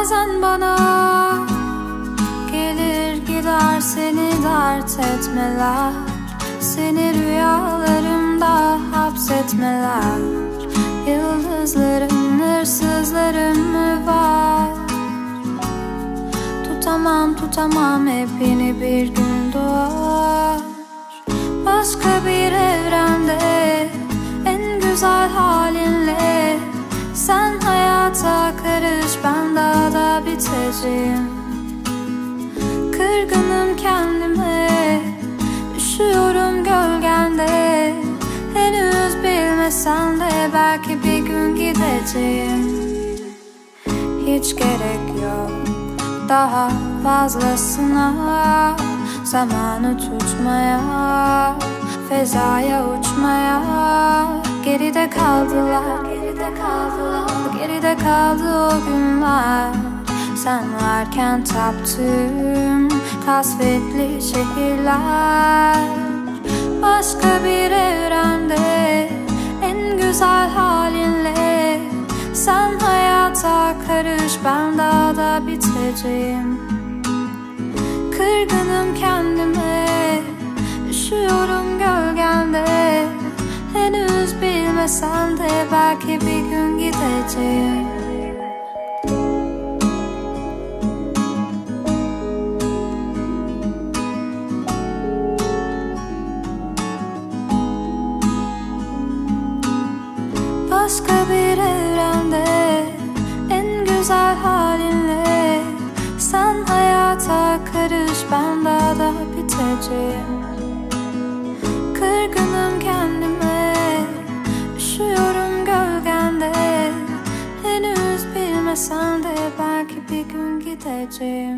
bazen bana Gelir gider seni dert etmeler. Seni rüyalarımda hapsetmeler. Yıldızlarım, hırsızlarım mı var? Tutamam tutamam hepini bir gün doğar. Başka bir evrende en güzel halin biteceğim Kırgınım kendime Üşüyorum gölgende. Henüz bilmesen de belki bir gün gideceğim. Hiç gerek yok daha fazlasına. Zamanı tutmaya Fezaya uçmaya. Geride kaldılar Geride kaldılar Geride kaldı o günler Sen varken taptım Kasvetli şehirler. Başka bir evrende En güzel halinle Sen hayata karış Ben daha da biteceğim. Kırgınım kendime Üşüyorum gölgende. Henüz bilmesen de belki bir gün gideceğim Başka bir evrende En güzel halinle. Sen hayata karış Ben daha da biteceğim. Kırgınım kendime Üşüyorum gölgende. Henüz bilmesen de Belki bir gün gideceğim